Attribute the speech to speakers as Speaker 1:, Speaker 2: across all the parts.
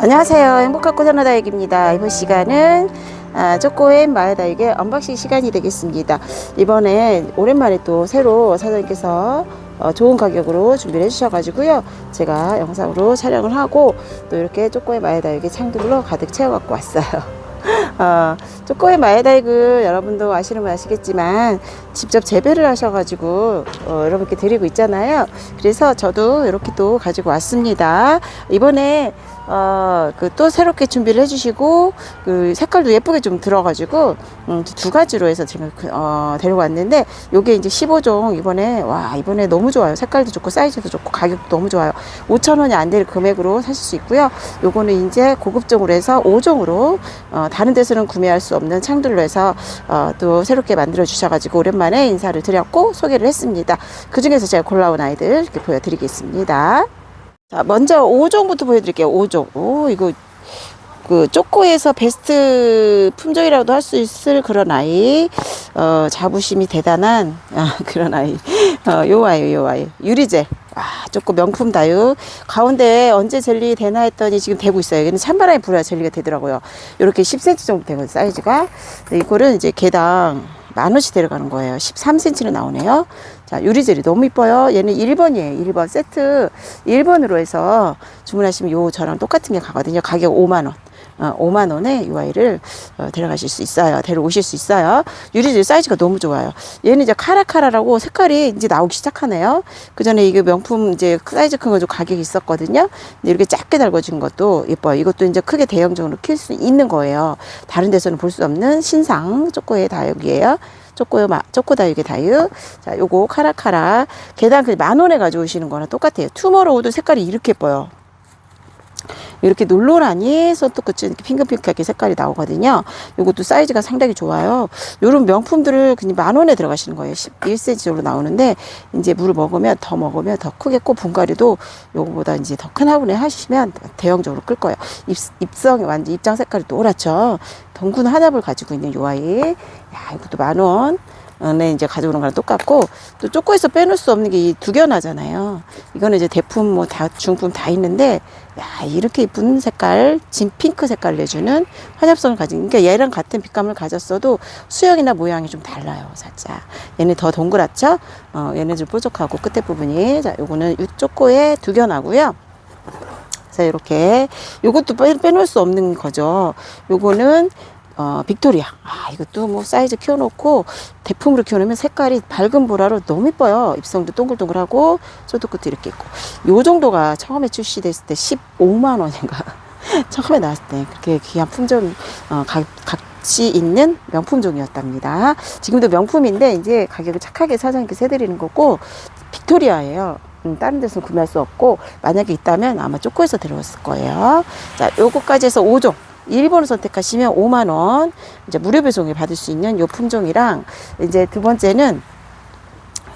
Speaker 1: 안녕하세요. 행복한 꽃하나다육입니다. 이번 시간은 아, 초코앤 마요다육의 언박싱 시간이 되겠습니다. 이번에 오랜만에 또 새로 사장님께서 어, 좋은 가격으로 준비를 해주셔가지고요. 제가 영상으로 촬영을 하고 또 이렇게 초코앤 마요다육의 창들로 가득 채워갖고 왔어요. 어, 초코의 마에다이그 여러분도 아시는 분 아시겠지만 직접 재배를 하셔가지고 어, 여러분께 드리고 있잖아요. 그래서 저도 이렇게 또 가지고 왔습니다. 이번에 어, 그 또 새롭게 준비를 해주시고 그 색깔도 예쁘게 좀 들어가지고 음, 두 가지로 해서 지금 그, 어, 데리고 왔는데 요게 이제 15종 이번에 와 이번에 너무 좋아요. 색깔도 좋고 사이즈도 좋고 가격도 너무 좋아요. 5천 원이 안 될 금액으로 사실 수 있고요. 요거는 이제 고급종으로 해서 5종으로 어, 다른 데서는 구매할 수 없는 창들로 해서 어, 또 새롭게 만들어 주셔가지고 오랜만에 인사를 드렸고 소개를 했습니다. 그 중에서 제가 골라온 아이들 이렇게 보여드리겠습니다. 자, 먼저 5종부터 보여드릴게요. 5종. 오, 이거 그 쪼꼬에서 베스트 품종이라고도 할 수 있을 그런 아이, 어, 자부심이 대단한 아, 그런 아이. 어, 요 아이, 요 아이. 유리젤. 와, 쪼꼬 명품 다육. 가운데 언제 젤리 되나 했더니 지금 되고 있어요. 여기는 찬바람이 불어야 젤리가 되더라고요. 요렇게 10cm 정도 되거든요, 사이즈가. 이거는 이제 개당 만 원씩 데려가는 거예요. 13cm로 나오네요. 자, 유리젤이 너무 이뻐요. 얘는 1번이에요. 1번 세트 1번으로 해서 주문하시면 요 저랑 똑같은 게 가거든요. 가격 5만 원. 어, 5만 원에 이 아이를 어, 데려가실 수 있어요. 데려오실 수 있어요. 유리젤 사이즈가 너무 좋아요. 얘는 이제 카라카라라고 색깔이 이제 나오기 시작하네요. 그 전에 이게 명품 이제 사이즈 큰 거 좀 가격이 있었거든요. 근데 이렇게 작게 달궈진 것도 예뻐요. 이것도 이제 크게 대형종으로 키울 수 있는 거예요. 다른 데서는 볼 수 없는 신상 초코의 다육이에요. 마, 초코 다육의 다육. 자, 요거 카라카라. 계단 그만 원에 가져오시는 거랑 똑같아요. 투머로우도 색깔이 이렇게 예뻐요. 이렇게 놀로라니 이렇게 핑크핑크하게 색깔이 나오거든요. 이것도 사이즈가 상당히 좋아요. 이런 명품들을 그냥 만 원에 들어가시는 거예요. 11cm 정도 나오는데 이제 물을 먹으면 더 먹으면 더꼭 분갈이도 요거보다 이제 더 큰 화분에 하시면 대형적으로 끌 거예요. 입, 입성이 완전 입장 색깔이 노랗죠. 동군 하납을 가지고 있는 요 아이. 야, 이것도 만 원. 네, 이제 가져오는 거랑 똑같고, 또 쪼꼬에서 빼놓을 수 없는 게 이 두견하잖아요. 이거는 이제 대품 뭐 다, 중품 다 있는데, 야, 이렇게 이쁜 색깔, 진 핑크 색깔 내주는 환엽성을 가진, 그러니까 얘랑 같은 빛감을 가졌어도 수영이나 모양이 좀 달라요, 살짝. 얘는 더 동그랗죠? 어, 얘는 좀 뾰족하고 끝에 부분이. 자, 요거는 쪼꼬에 두견하고요. 자, 이렇게. 요것도 빼, 빼놓을 수 없는 거죠. 요거는 어, 빅토리아. 아, 이것도 뭐 사이즈 키워놓고 대품으로 키워놓으면 색깔이 밝은 보라로 너무 이뻐요. 입성도 동글동글하고 소도 끝도 이렇게 있고. 요 정도가 처음에 출시됐을 때 15만 원인가. 처음에 나왔을 때 그렇게 귀한 품종, 어, 가, 가치 있는 명품종이었답니다. 지금도 명품인데 이제 가격을 착하게 사장님께서 해드리는 거고, 빅토리아예요. 음, 다른 데서는 구매할 수 없고, 만약에 있다면 아마 쪼꼬에서 들어왔을 거예요. 자, 요거까지 해서 5종. 1번을 선택하시면 5만 원 이제 무료 배송을 받을 수 있는 요 품종이랑 이제 두 번째는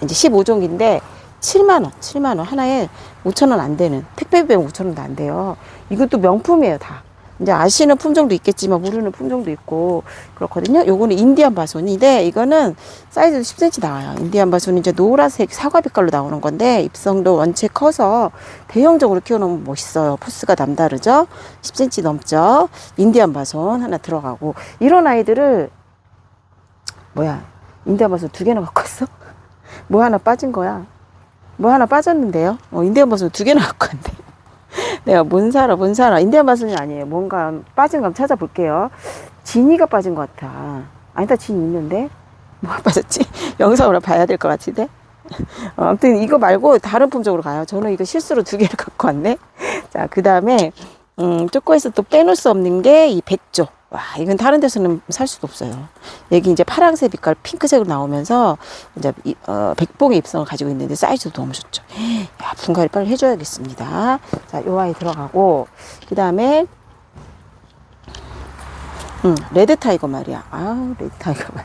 Speaker 1: 이제 15종인데 7만 원, 7만 원 하나에 5천 원 안 되는 택배 비용 5천 원도 안 돼요. 이것도 명품이에요, 다. 이제 아시는 품종도 있겠지만 모르는 품종도 있고 그렇거든요. 요거는 인디안 바손인데 이거는 사이즈도 10cm 나와요. 인디안 바손은 이제 노란색 사과 빛깔로 나오는 건데 입성도 원체 커서 대형적으로 키워놓으면 멋있어요. 포스가 남다르죠. 10cm 넘죠. 인디안 바손 하나 들어가고 이런 아이들을 뭐야 인디안 바손 두 개나 갖고 왔어? 뭐 하나 빠진 거야? 뭐 하나 빠졌는데요? 어, 인디안 바손 두 개나 갖고 왔네. 내가 뭔 사라, 뭔 사라. 인디안 바순이 아니에요. 뭔가 빠진 거 한번 찾아볼게요. 진이가 빠진 것 같아. 아니다, 진 있는데? 뭐가 빠졌지? 영상으로 봐야 될 것 같은데? 어, 아무튼 이거 말고 다른 품종으로 가요. 저는 이거 실수로 두 개를 갖고 왔네. 자, 그 다음에, 음, 쪼꼬에서 또 빼놓을 수 없는 게 이 백조. 와, 이건 다른 데서는 살 수도 없어요. 여기 이제 파랑색 빛깔 핑크색으로 나오면서 이제 이, 어, 백봉의 입성을 가지고 있는데 사이즈도 너무 좋죠. 야, 분갈이 빨리 해줘야겠습니다. 자, 요 아이 들어가고 그 다음에 음, 레드 타이거 말이야. 아, 레드 타이거 말.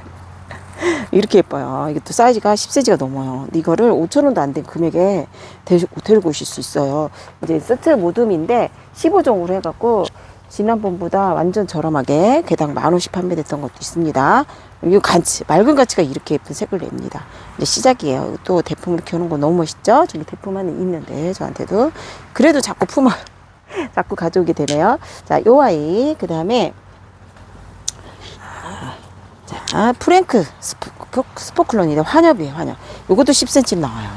Speaker 1: 이렇게 예뻐요. 이것도 사이즈가 10cm가 넘어요. 이거를 5천원도 안 된 금액에 데- 데리고 오실 수 있어요. 이제 세트 모듬인데 15종으로 해갖고 지난번보다 완전 저렴하게 개당 만 원씩 판매됐던 것도 있습니다. 이거 간치, 맑은 가치가 이렇게 예쁜 색을 냅니다. 이제 시작이에요. 또 대품으로 키우는 거 너무 멋있죠? 저기 대품 하나 있는데, 저한테도. 그래도 자꾸 품어요. 자꾸 가져오게 되네요. 자, 요 아이. 그 다음에, 자, 프랭크 스포, 스포클론인데 환엽이에요, 환엽. 요것도 10cm 나와요.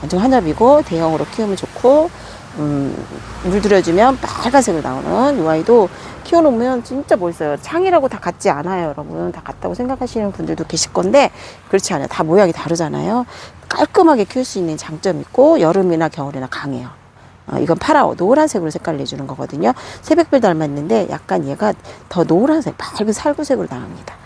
Speaker 1: 완전 환엽이고, 대형으로 키우면 좋고, 음, 물들여주면 빨간색으로 나오는 요 아이도 키워놓으면 진짜 멋있어요. 창이라고 다 같지 않아요, 여러분. 다 같다고 생각하시는 분들도 계실 건데, 그렇지 않아요. 다 모양이 다르잖아요. 깔끔하게 키울 수 있는 장점이 있고, 여름이나 겨울이나 강해요. 어, 이건 파라오 노란색으로 색깔을 내주는 거거든요. 새벽별 닮았는데 약간 얘가 더 노란색, 밝은 살구색으로 나옵니다.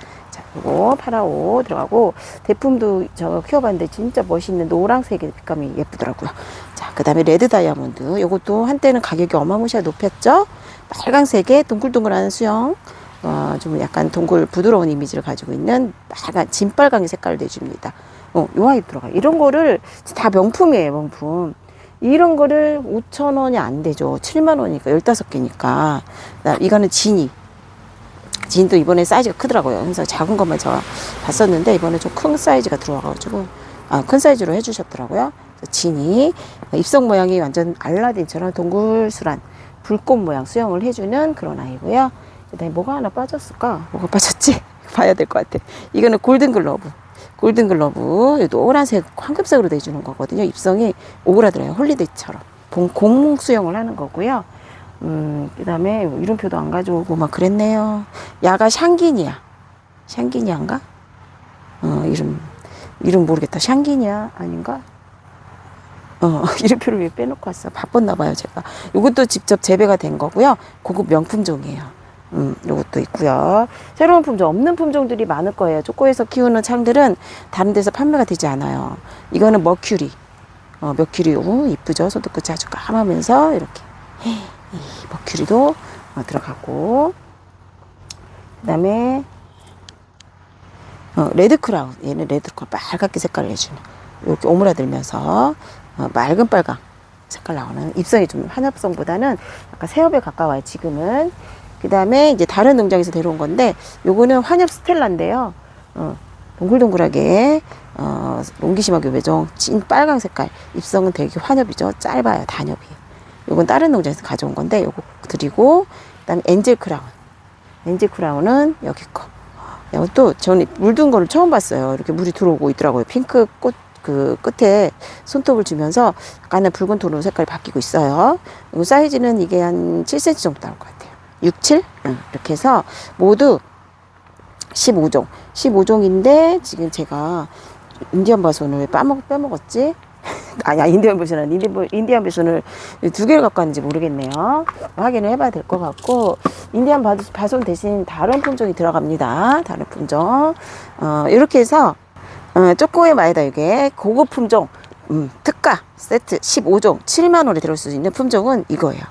Speaker 1: 자, 요거 파라오 들어가고 대품도 저 키워봤는데 진짜 멋있는 노란색의 빛감이 예쁘더라고요. 자, 그 다음에 레드 다이아몬드. 요것도 한때는 가격이 어마무시하게 높였죠. 빨강색의 동글동글한 수영. 어, 좀 약간 동글 부드러운 이미지를 가지고 있는 빨간 진빨강의 색깔을 내줍니다. 어, 요 아이 들어가. 이런 거를 다 명품이에요, 명품. 이런 거를 5,000원이 안 되죠. 7만 원이니까, 15개니까. 이거는 지니. 진도 이번에 사이즈가 크더라고요. 그래서 작은 것만 제가 봤었는데, 이번에 좀 큰 사이즈가 들어와가지고, 아, 큰 사이즈로 해주셨더라고요. 진이. 입성 모양이 완전 알라딘처럼 동글술한 불꽃 모양 수영을 해주는 그런 아이고요. 그 다음에 뭐가 하나 빠졌을까? 뭐가 빠졌지? 봐야 될 것 같아. 이거는 골든 글러브. 골든 글러브 노란색 황금색으로 내주는 거거든요. 입성이 오그라들어요. 홀리데이처럼 공, 공 수영을 하는 거고요. 음, 그 다음에 이름표도 안 가져오고 막 그랬네요. 야가 샹기니아, 샹기니아인가? 어 이름 이름 모르겠다. 샹기니아 아닌가? 어, 이름표를 왜 빼놓고 왔어? 바빴나 봐요, 제가. 이것도 직접 재배가 된 거고요. 고급 명품종이에요. 음, 요것도 있고요. 새로운 품종, 없는 품종들이 많을 거예요. 쪼꼬에서 키우는 창들은 다른 데서 판매가 되지 않아요. 이거는 머큐리. 어, 머큐리, 오, 이쁘죠? 손톱끝이 아주 까마면서 이렇게. 이 머큐리도 어, 들어가고. 그 다음에, 어, 레드 크라운. 얘는 레드 크라운. 빨갛게 색깔을 내주는. 이렇게 오므라들면서, 어, 맑은 빨강 색깔 나오는. 입성이 좀 한엽성보다는 약간 새엽에 가까워요, 지금은. 그 다음에 이제 다른 농장에서 데려온 건데, 요거는 환엽 스텔라인데요. 어, 동글동글하게, 어, 롱기심하게 외종, 찐 빨강 색깔. 입성은 되게 환엽이죠. 짧아요, 단엽이에 요. 요건 다른 농장에서 가져온 건데, 요거 드리고, 그 다음에 엔젤 크라운. 엔젤 크라운은 여기 거. 이것도 저는 물든 거를 처음 봤어요. 이렇게 물이 들어오고 있더라고요. 핑크 꽃, 그 끝에 손톱을 주면서 약간의 붉은 톤으로 색깔이 바뀌고 있어요. 이 사이즈는 이게 한 7cm 정도 나올 것 같아요. 6, 7? 응, 이렇게 해서 모두 15종. 15종인데 지금 제가 인디언 바손을 왜 빠먹, 빼먹었지? 아니야, 인디언 바손은 인디언, 인디언 바손을 두 개를 갖고 왔는지 모르겠네요. 확인을 해봐야 될 것 같고, 인디언 바- 바손 대신 다른 품종이 들어갑니다. 다른 품종. 어, 이렇게 해서, 어, 쪼꼬의 마에다 이게 고급 품종, 음, 특가 세트 15종 7만원에 들어올 수 있는 품종은 이거예요.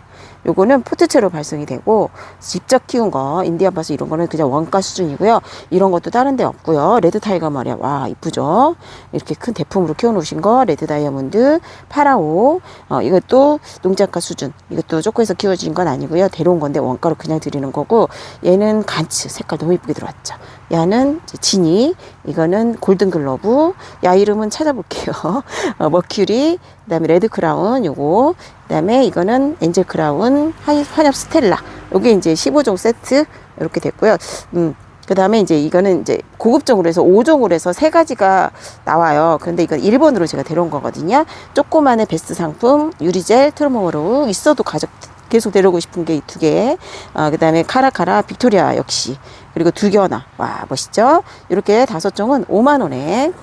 Speaker 1: 요거는 포트채로 발송이 되고 직접 키운 거 인디안 바스 이런 거는 그냥 원가 수준이고요. 이런 것도 다른 데 없고요. 레드 타이거 말이야. 와 이쁘죠? 이렇게 큰 대품으로 키워놓으신 거 레드 다이아몬드 파라오 어, 이것도 농작가 수준 이것도 쪼꼬에서 키워진 건 아니고요. 데려온 건데 원가로 그냥 드리는 거고 얘는 간츠 색깔 너무 이쁘게 들어왔죠. 야는 지니 이거는 골든 글러브 야 이름은 찾아볼게요. 어, 머큐리 그 다음에 레드 크라운 요거 그 다음에 이거는 엔젤 크라운 하- 환엽 스텔라 요게 이제 15종 세트 이렇게 됐고요. 음. 그 다음에 이제 이거는 이제 고급종으로 해서 5종으로 해서 세 가지가 나와요. 근데 이건 일본으로 제가 데려온 거거든요. 조그만의 베스트 상품 유리젤 트루모로 있어도 가족 계속 데려오고 싶은 게 이 두 개. 어, 그 다음에 카라카라 빅토리아 역시 그리고 두 겨나 와 멋있죠? 이렇게 다섯 종은 5만 원에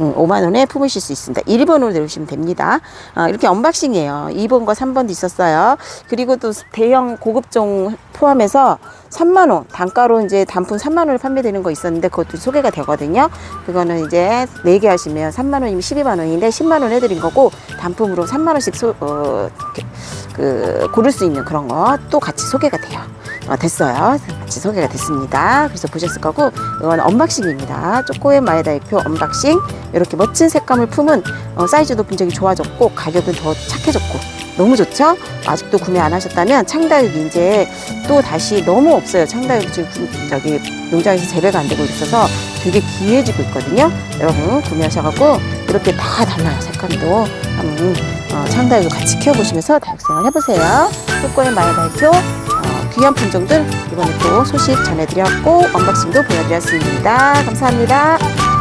Speaker 1: 음, 5만 원에 품으실 수 있습니다. 1번으로 내주시면 됩니다. 아, 이렇게 언박싱이에요. 2번과 3번도 있었어요. 그리고 또 대형 고급종 포함해서 3만 원 단가로 이제 단품 3만 원에 판매되는 거 있었는데 그것도 소개가 되거든요. 그거는 이제 4개 하시면 3만 원이면 12만 원인데 10만 원 해드린 거고 단품으로 3만 원씩 소, 어, 그 고를 수 있는 그런 거 또 같이 소개가 돼요. 어, 됐어요. 같이 소개가 됐습니다. 그래서 보셨을 거고 이건 언박싱입니다. 쪼꼬의 마에다이표 언박싱 이렇게 멋진 색감을 품은 어, 사이즈도 굉장히 좋아졌고 가격은 더 착해졌고 너무 좋죠? 아직도 구매 안 하셨다면 창다육이 이제 또 다시 너무 없어요. 창다육이 지금 구- 저기 농장에서 재배가 안 되고 있어서 되게 귀해지고 있거든요. 여러분 구매하셔갖고 이렇게 다 달라요. 색감도 한번 어, 창다육을 같이 키워보시면서 다육생활 해보세요. 초코의 어, 귀한 품종들 이번에 또 소식 전해드렸고 언박싱도 보여드렸습니다. 감사합니다.